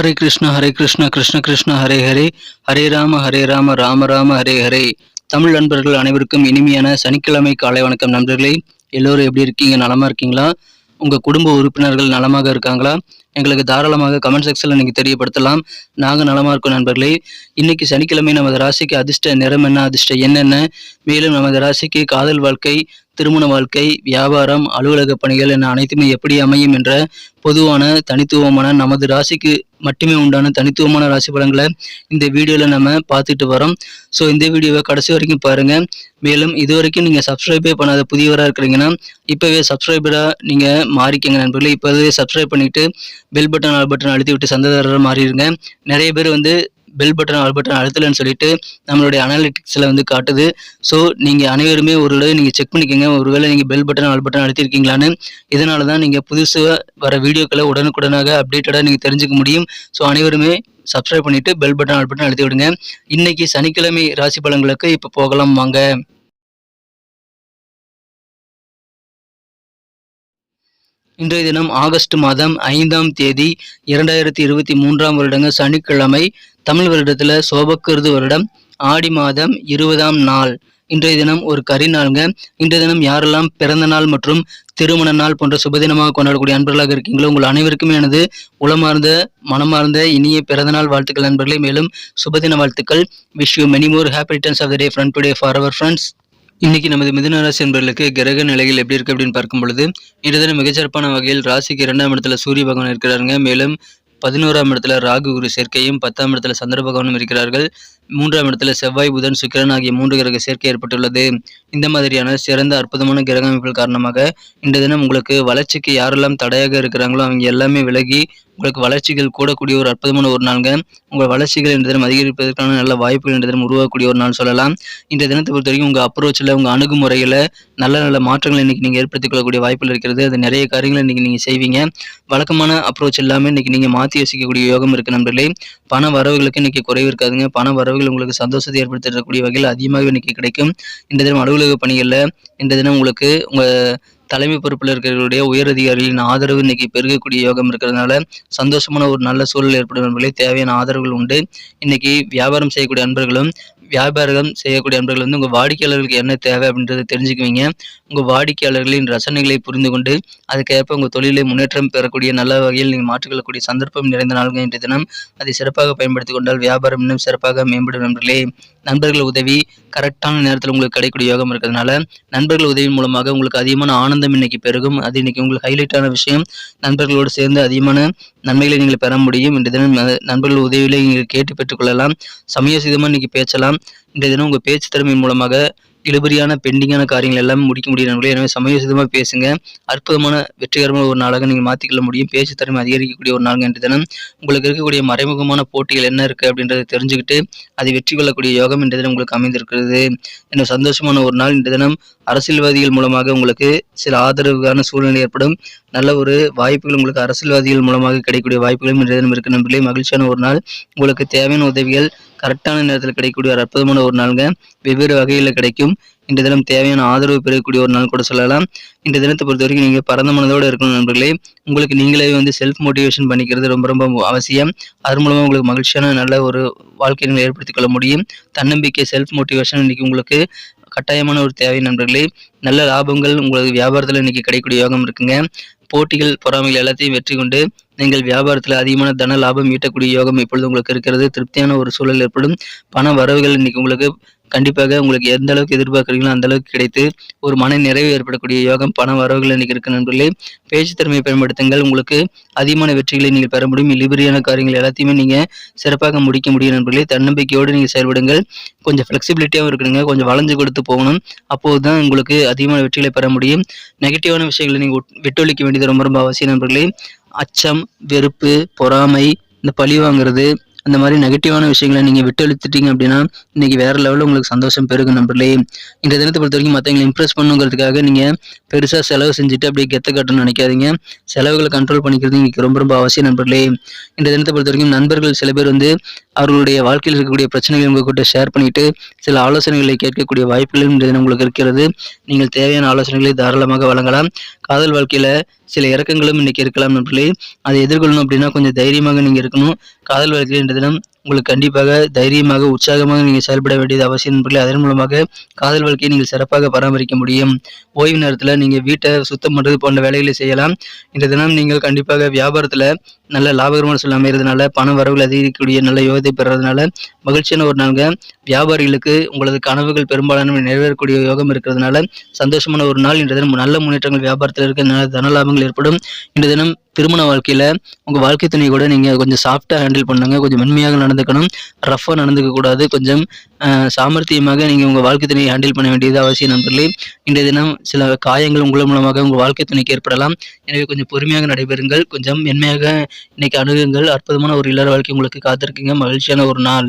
ஹரே கிருஷ்ணா ஹரே கிருஷ்ணா கிருஷ்ண கிருஷ்ண ஹரே ஹரே. ஹரே ராம ஹரே ராம ராம ராம ஹரே ஹரே. தமிழ் நண்பர்கள் அனைவருக்கும் இனிமையான சனிக்கிழமை காலை வணக்கம் நண்பர்களே. எல்லோரும் எப்படி இருக்கீங்க? நலமா இருக்கீங்களா? உங்க குடும்ப உறுப்பினர்கள் நலமாக இருக்காங்களா? எங்களுக்கு தாராளமாக கமெண்ட் செக்ஷன்ல நீங்க தெரியப்படுத்தலாம். நாங்கள் நலமா இருக்கோம் நண்பர்களே. இன்னைக்கு சனிக்கிழமை நமது ராசிக்கு அதிர்ஷ்ட நிறம் என்ன அதிர்ஷ்ட என்னென்ன மேலும் நமது ராசிக்கு காதல் வாழ்க்கை திருமண வாழ்க்கை வியாபாரம் அலுவலக பணிகள் என அனைத்துமே எப்படி அமையும் என்ற பொதுவான தனித்துவமான நமது ராசிக்கு மட்டுமே உண்டான தனித்துவமான ராசி பலன்களை இந்த வீடியோவில் நம்ம பார்த்துட்டு வரோம். ஸோ இந்த வீடியோவை கடைசி வரைக்கும் பாருங்கள் மேலும் இது வரைக்கும் நீங்கள் சப்ஸ்கிரைபே பண்ணாத புதியவராக இருக்கிறீங்கன்னா இப்போவே சப்ஸ்கிரைபராக நீங்கள் மாறிக்கங்க நண்பர்களே. இப்போவே சப்ஸ்கிரைப் பண்ணிட்டு பெல் பட்டன் ஆல் பட்டன் அழுத்தி விட்டு சந்ததாரராக மாறிடுங்க. நிறைய பேர் வந்து பெல் பட்டன் ஆல் பட்டன் அழுத்தலைன்னு சொல்லிட்டு நம்மளுடைய அனாலிட்டிக்ஸில் வந்து காட்டுது. ஸோ நீங்கள் அனைவருமே ஒரு தடவை நீங்கள் செக் பண்ணிக்கோங்க. ஒருவேளை நீங்கள் பெல் பட்டன் ஆல் பட்டன் அழுத்திருக்கீங்களான்னு. இதனால தான் நீங்கள் புதுசு வர வீடியோக்களை உடனுக்குடனாக அப்டேட்டடாக நீங்கள் தெரிஞ்சுக்க முடியும். ஸோ அனைவருமே சப்ஸ்கிரைப் பண்ணிவிட்டு பெல் பட்டன் ஆல் பட்டன் அழுத்தி விடுங்க. இன்றைக்கி சனிக்கிழமை ராசி பலன்களுக்கு இப்போ போகலாம். வாங்க. இன்றைய தினம் ஆகஸ்ட் மாதம் ஐந்தாம் தேதி இரண்டாயிரத்தி இருபத்தி மூன்றாம் வருடங்க சனிக்கிழமை தமிழ் வருடத்துல சோபக்கிருது வருடம். ஆடி மாதம் இருபதாம் நாள். இன்றைய தினம் ஒரு கரிநாளுங்க இன்றைய தினம் யாரெல்லாம் பிறந்த நாள் மற்றும் திருமண நாள் போன்ற சுபதினமாக கொண்டாடக்கூடிய அன்பர்களாக இருக்கீங்களோ உங்கள் அனைவருக்குமே எனது உளமார்ந்த மனமார்ந்த இனிய பிறந்தநாள் வாழ்த்துக்கள் நண்பர்களே மேலும் சுபதின வாழ்த்துக்கள். Wish you many more happy returns of the day friend today for our friends இன்னைக்கு நமது மிதுன ராசி என்பவர்களுக்கு கிரக நிலைகள் எப்படி இருக்கு அப்படின்னு பார்க்கும் பொழுது இன்றைய மிகச்சிறப்பான வகையில் ராசிக்கு இரண்டாம் இடத்துல சூரிய பகவான் இருக்கிறாருங்க. மேலும் பதினோராம் இடத்துல ராகு குரு சேர்க்கையும் பத்தாம் இடத்துல சந்திர பகவானும் இருக்கிறார்கள். மூன்றாம் இடத்துல செவ்வாய் புதன் சுக்கிரன் ஆகிய மூன்று கிரக சேர்க்கை ஏற்பட்டுள்ளது. இந்த மாதிரியான சிறந்த அற்புதமான கிரக அமைப்புகள் காரணமாக இந்த தினம் உங்களுக்கு வளர்ச்சிக்கு யாரெல்லாம் தடையாக இருக்கிறாங்களோ அவங்க எல்லாமே விலகி உங்களுக்கு வளர்ச்சிகள் கூடக்கூடிய ஒரு அற்புதமான ஒரு நாளுங்க. உங்கள் வளர்ச்சிகள் இந்த தினம் அதிகரிப்பதற்கான நல்ல வாய்ப்புகள் இந்த தினம் உருவாக்கக்கூடிய ஒரு நாள் சொல்லலாம். இந்த தினத்தை பொறுத்த வரைக்கும் உங்கள் அப்ரோச்சில் உங்கள் அணுகுமுறையில் நல்ல நல்ல மாற்றங்களை இன்னைக்கு நீங்கள் ஏற்படுத்திக் கொள்ளக்கூடிய வாய்ப்புகள் இருக்கிறது. அது நிறைய காரியங்களை இன்னைக்கு நீங்கள் செய்வீங்க. வழக்கமான அப்ரோச் எல்லாமே இன்னைக்கு நீங்கள் மாற்றி யோசிக்கக்கூடிய யோகம் இருக்கு நண்பர்களே. பண வரவுகளுக்கு இன்னைக்கு குறைவு இருக்காதுங்க. பண வகையில் உங்களுக்கு சந்தோஷத்தை ஏற்படுத்தக்கூடிய வகையில் அதிகமாக இன்னைக்கு கிடைக்கும். இந்த தினம் அலுவலக பணிகளில் இந்த தினம் உங்களுக்கு உங்கள் தலைமை பொறுப்பில் இருக்கிறவர்களுடைய உயர் அதிகாரிகளின் ஆதரவு இன்னைக்கு பெருகக்கூடிய யோகம் இருக்கிறதுனால சந்தோஷமான ஒரு நல்ல சூழல் ஏற்படும் என்பதிலே தேவையான ஆதரவுகள் உண்டு. இன்னைக்கு வியாபாரம் செய்யக்கூடிய அன்பர்களும் வியாபாரம் செய்யக்கூடிய நண்பர்கள் வந்து உங்கள் வாடிக்கையாளர்களுக்கு என்ன தேவை அப்படின்றத தெரிஞ்சுக்குவீங்க. உங்கள் வாடிக்கையாளர்களின் ரசனைகளை புரிந்து கொண்டு அதுக்கேற்ப உங்கள் தொழிலை முன்னேற்றம் பெறக்கூடிய நல்ல வகையில் நீங்கள் மாற்றிக்கொள்ளக்கூடிய சந்தர்ப்பம் நிறைந்த நாள்கள் இன்றைய தினம். அதை சிறப்பாக பயன்படுத்தி கொண்டால் வியாபாரம் இன்னும் சிறப்பாக மேம்படும் நண்பர்களே. நண்பர்கள் உதவி கரெக்டான நேரத்தில் உங்களுக்கு கிடைக்கூடிய யோகம் இருக்கிறதுனால நண்பர்கள் உதவியின் மூலமாக உங்களுக்கு அதிகமான ஆனந்தம் இன்னைக்கு பெருகும். அது இன்னைக்கு உங்களுக்கு ஹைலைட்டான விஷயம். நண்பர்களோடு சேர்ந்து அதிகமான நன்மைகளை நீங்கள் பெற முடியும். இன்றைய தினம் நண்பர்கள் உதவிகளை நீங்கள் கேட்டு பெற்றுக்கொள்ளலாம் சமயோசிதமாக இன்னைக்கு பேசலாம். இன்றைய தினம் உங்கள் பேச்சு திறமையின் மூலமாக இழுபறியான பெண்டிங்கான காரியங்கள் எல்லாம் முடிக்க முடியும் எனவே சமயோசிதமாக பேசுங்க. அற்புதமான வெற்றிகரமான ஒரு நாளாக நீங்கள் மாற்றிக்கொள்ள முடியும். பேச்சு திறமை அதிகரிக்கக்கூடிய ஒரு நாள் என்ற தினம் உங்களுக்கு இருக்கக்கூடிய மறைமுகமான போட்டிகள் என்ன இருக்குது அப்படின்றத தெரிஞ்சுக்கிட்டு அதை வெற்றி கொள்ளக்கூடிய யோகம் இன்றைய தினம் உங்களுக்கு அமைந்திருக்கிறது. என்ன சந்தோஷமான ஒரு நாள் இன்றைய தினம். அரசியல்வாதிகள் மூலமாக உங்களுக்கு சில ஆதரவுக்கான சூழ்நிலை ஏற்படும். நல்ல ஒரு வாய்ப்புகள் உங்களுக்கு அரசியல்வாதிகள் மூலமாக கிடைக்கக்கூடிய வாய்ப்புகளும் இன்றைய தினம் இருக்கு நண்பர்களே. மகிழ்ச்சியான ஒரு நாள். உங்களுக்கு தேவையான உதவிகள் கரெக்டான நேரத்தில் கிடைக்கக்கூடிய ஒரு அற்புதமான ஒரு நாளுங்க. வெவ்வேறு வகையில் கிடைக்கும். இந்த தினம் தேவையான ஆதரவு பெறக்கூடிய ஒரு நாள் கூட சொல்லலாம். இந்த தினத்தை பொறுத்த வரைக்கும் நீங்கள் பரந்த மனதோடு இருக்கணும் நண்பர்களே. உங்களுக்கு நீங்களே வந்து செல்ஃப் மோட்டிவேஷன் பண்ணிக்கிறது ரொம்ப ரொம்ப அவசியம். அது மூலமாக உங்களுக்கு மகிழ்ச்சியான நல்ல ஒரு வாழ்க்கையை நீங்கள் ஏற்படுத்திக் கொள்ள முடியும். தன்னம்பிக்கை செல்ஃப் மோட்டிவேஷன் இன்னைக்கு உங்களுக்கு கட்டாயமான ஒரு தேவை நண்பர்களே. நல்ல லாபங்கள் உங்களுக்கு வியாபாரத்தில் இன்னைக்கு கிடைக்கக்கூடிய யோகம் இருக்குங்க. போட்டிகள் பொறாமைகள் எல்லாத்தையும் வெற்றி கொண்டு நீங்கள் வியாபாரத்தில் அதிகமான தன லாபம் ஈட்டக்கூடிய யோகம் இப்பொழுது உங்களுக்கு இருக்கிறது. திருப்தியான ஒரு சூழல் ஏற்படும். பண வரவுகள் இன்னைக்கு உங்களுக்கு கண்டிப்பாக உங்களுக்கு எந்த அளவுக்கு எதிர்பார்க்குறீங்களோ அந்த அளவுக்கு கிடைத்து ஒரு மன நிறைவு ஏற்படக்கூடிய யோகம் பண வரவுகள் இன்னைக்கு இருக்கு நண்பர்களே. பேச்சு திறமையை பயன்படுத்துங்கள். உங்களுக்கு அதிகமான வெற்றிகளை நீங்கள் பெற முடியும். லிபரியான காரியங்கள் எல்லாத்தையுமே நீங்கள் சிறப்பாக முடிக்க முடியும் நண்பர்களே. தன்னம்பிக்கையோடு நீங்கள் செயல்படுங்கள். கொஞ்சம் ஃப்ளெக்சிபிலிட்டியாகவும் இருக்கணுங்க. கொஞ்சம் வளைஞ்சு கொடுத்து போகணும். அப்போது தான் உங்களுக்கு அதிகமான வெற்றிகளை பெற முடியும். நெகட்டிவான விஷயங்களை நீங்கள் விட்டொழிக்க வேண்டியது ரொம்ப ரொம்ப அவசியம் நண்பர்களே. அச்சம் வெறுப்பு பொறாமை இந்த பழி வாங்குறது அந்த மாதிரி நெகட்டிவான விஷயங்களை நீங்கள் விட்டு எழுத்துட்டீங்க அப்படின்னா இன்னைக்கு வேற லெவலில் உங்களுக்கு சந்தோஷம் பெருகும் நம்பர்லேயே இந்த தினத்தை பொறுத்த வரைக்கும் மற்றவங்களை இம்ப்ரெஸ் பண்ணுங்கிறதுக்காக நீங்கள் பெருசாக செலவு செஞ்சுட்டு அப்படியே கெத்த கட்டணும்னு நினைக்காதீங்க. செலவுகளை கண்ட்ரோல் பண்ணிக்கிறது இன்றைக்கி ரொம்ப ரொம்ப அவசியம் நண்பர்களே. இந்த தினத்தை பொறுத்த வரைக்கும் நண்பர்கள் சில பேர் வந்து அவர்களுடைய வாழ்க்கையில் இருக்கக்கூடிய பிரச்சனைகளை உங்கள்கிட்ட ஷேர் பண்ணிட்டு சில ஆலோசனைகளை கேட்கக்கூடிய வாய்ப்புகளும் இந்த தினம் உங்களுக்கு இருக்கிறது. நீங்கள் தேவையான ஆலோசனைகளை தாராளமாக வழங்கலாம். காதல் வாழ்க்கையில் சில இறக்கங்களும் இன்னைக்கு இருக்கலாம் நண்பர்களே அதை எதிர்கொள்ளணும் அப்படின்னா கொஞ்சம் தைரியமாக நீங்கள் இருக்கணும். காதல் வாழ்க்கையில இன்றைய தினம் உங்களுக்கு கண்டிப்பாக தைரியமாக உற்சாகமாக நீங்கள் செயல்பட வேண்டியது அவசியம் நண்பர்களே அதன் மூலமாக காதல் வாழ்க்கையை நீங்கள் சிறப்பாக பராமரிக்க முடியும். ஓய்வு நேரத்தில் நீங்கள் வீட்டை சுத்தம் பண்ணுறது போன்ற வேலைகளை செய்யலாம். இந்த தினம் நீங்கள் கண்டிப்பாக வியாபாரத்தில் நல்ல லாபகரமான சொல்ல அமைகிறதுனால பண வரவுகள் அதிகரிக்கக்கூடிய நல்ல யோகத்தை பெறுறதுனால மகிழ்ச்சியான ஒரு நாளுங்க. வியாபாரிகளுக்கு உங்களது கனவுகள் பெரும்பாலான நிறைவேறக்கூடிய யோகம் இருக்கிறதுனால சந்தோஷமான ஒரு நாள். இன்றைய தினம் நல்ல முன்னேற்றங்கள் வியாபாரத்தில் இருக்க. நல்ல தன லாபங்கள் ஏற்படும். இன்றைய தினம் திருமண வாழ்க்கையில் உங்கள் வாழ்க்கை துணை கூட நீங்கள் கொஞ்சம் சாஃப்டாக ஹேண்டில் பண்ணுங்க கொஞ்சம் மென்மையாக நடந்துக்கணும் ரஃப்பாக நடந்துக்க கூடாது கொஞ்சம் சாமர்த்தியமாக நீங்கள் உங்கள் வாழ்க்கை துணையை ஹேண்டில் பண்ண வேண்டியது அவசியம் நண்பர்களே. இன்றைய தினம் சில காயங்கள் உங்கள் மூலமாக உங்கள் வாழ்க்கை துணைக்கு ஏற்படலாம். எனவே கொஞ்சம் பொறுமையாக நடைபெறுங்கள் கொஞ்சம் மென்மையாக இன்னைக்கு அணுகுங்கள். அற்புதமான ஒரு இல்லற வாழ்க்கை உங்களுக்கு காத்திருக்குங்க. மகிழ்ச்சியான ஒரு நாள்.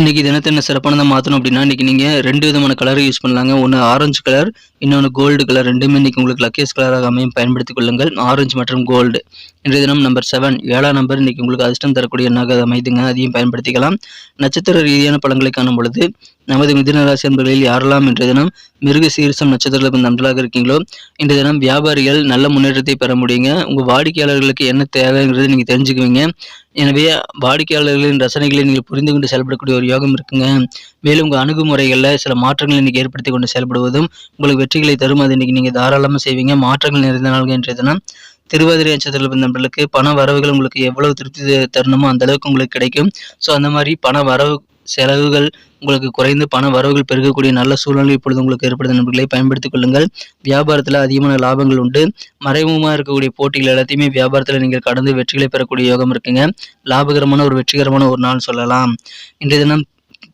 இன்றைக்கி தினத்தை என்ன சிறப்பானதாக மாற்றணும் அப்படின்னா இன்றைக்கி நீங்கள் ரெண்டு விதமான கலரை யூஸ் பண்ணலாங்க. ஒன்று ஆரஞ்சு கலர் இன்னொன்று கோல்டு கலர் ரெண்டுமே இன்னைக்கு உங்களுக்கு லக்கேஸ் கலராக அமையும். பயன்படுத்திக் கொள்ளுங்கள். ஆரஞ்சு மற்றும் கோல்டு இன்றைய தினம் நம்பர் செவன் ஏழாம் நம்பர் இன்றைக்கி உங்களுக்கு அதிர்ஷ்டம் தரக்கூடிய எண்ணாக அது அமைதுங்க. அதையும் பயன்படுத்திக்கலாம். நட்சத்திர ரீதியான பழங்களை காணும் பொழுது நமது மிதுன ராசி அன்பர்களில் யாரெல்லாம் இன்றைய தினம் மிருக சீரிசம் நட்சத்திரத்தில் நன்றாக இருக்கீங்களோ இன்றைய தினம் வியாபாரிகள் நல்ல முன்னேற்றத்தை பெற முடியுங்க. உங்கள் வாடிக்கையாளர்களுக்கு என்ன தேவைங்கிறது நீங்கள் தெரிஞ்சுக்குவீங்க. எனவே வாடிக்கையாளர்களின் ரசனைகளை நீங்கள் புரிந்து கொண்டு செயல்படக்கூடிய ஒரு யோகம் இருக்குங்க. மேலும் உங்கள் அணுகுமுறைகளில் சில மாற்றங்களை இன்னைக்கு ஏற்படுத்தி கொண்டு செயல்படுவதும் உங்களுக்கு வெற்றிகளை தரும். அது இன்னைக்கு நீங்கள் தாராளமாக செய்வீங்க. மாற்றங்கள் நிறைந்த நாள்கள் இன்றைய தினம். திருவாதிரை நட்சத்திரத்தில் பிறந்த பண வரவுகள் உங்களுக்கு எவ்வளவு திருப்தி தரணுமோ அந்த அளவுக்கு உங்களுக்கு கிடைக்கும். ஸோ அந்த மாதிரி பண வரவு செலவுகள் உங்களுக்கு குறைந்து பண வரவுகள் பெருகக்கூடிய நல்ல சூழ்நிலை இப்பொழுது உங்களுக்கு ஏற்படுத்த நண்பர்களை பயன்படுத்திக் கொள்ளுங்கள். வியாபாரத்தில் அதிகமான லாபங்கள் உண்டு. மறைமுகமாக இருக்கக்கூடிய போட்டிகள் எல்லாத்தையுமே வியாபாரத்தில் நீங்கள் கடந்து வெற்றிகளை பெறக்கூடிய யோகம் இருக்குங்க. லாபகரமான ஒரு வெற்றிகரமான ஒரு நாள் சொல்லலாம். இன்றைய தினம்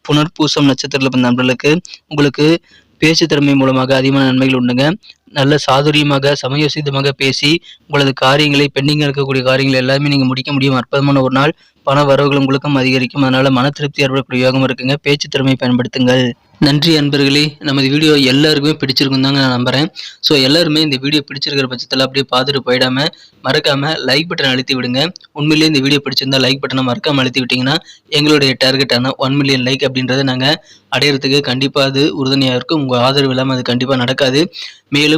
புனர்பூசம் நட்சத்திரத்தில் பிறந்த நண்பர்களுக்கு உங்களுக்கு பேச்சு திறமை மூலமாக அதிகமான நன்மைகள் உண்டுங்க. நல்ல சாதுரியமாக சமயோசிதமாக பேசி உங்களது காரியங்களை பெண்டிங்கில் இருக்கக்கூடிய காரியங்கள் எல்லாமே நீங்கள் முடிக்க முடியும். அற்புதமான ஒரு நாள். பண வரவுகள் உங்களுக்கும் அதிகரிக்கும். அதனால் மன திருப்தி ஏற்படக்கூடிய யோகம் இருக்குங்க. பேச்சு திறமை பயன்படுத்துங்கள். நன்றி அன்பர்களே. நமது வீடியோ எல்லாருக்குமே பிடிச்சிருக்கும் தாங்க நான் நம்புறேன். ஸோ எல்லாருமே இந்த வீடியோ பிடிச்சிருக்கிற பட்சத்தில் அப்படியே பார்த்துட்டு போயிடாம மறக்காமல் லைக் பட்டன் அழுத்தி விடுங்க. உண்மையிலேயே இந்த வீடியோ பிடிச்சிருந்தா லைக் பட்டனை மறக்காமல் அழுத்தி விட்டிங்கன்னா எங்களுடைய டார்கெட்டான ஒன் மில்லியன் லைக் அப்படின்றத நாங்கள் அடையிறதுக்கு கண்டிப்பாக அது உறுதுணையாக இருக்கும். உங்கள் ஆதரவு இல்லாமல் அது கண்டிப்பாக நடக்காது. மேலும்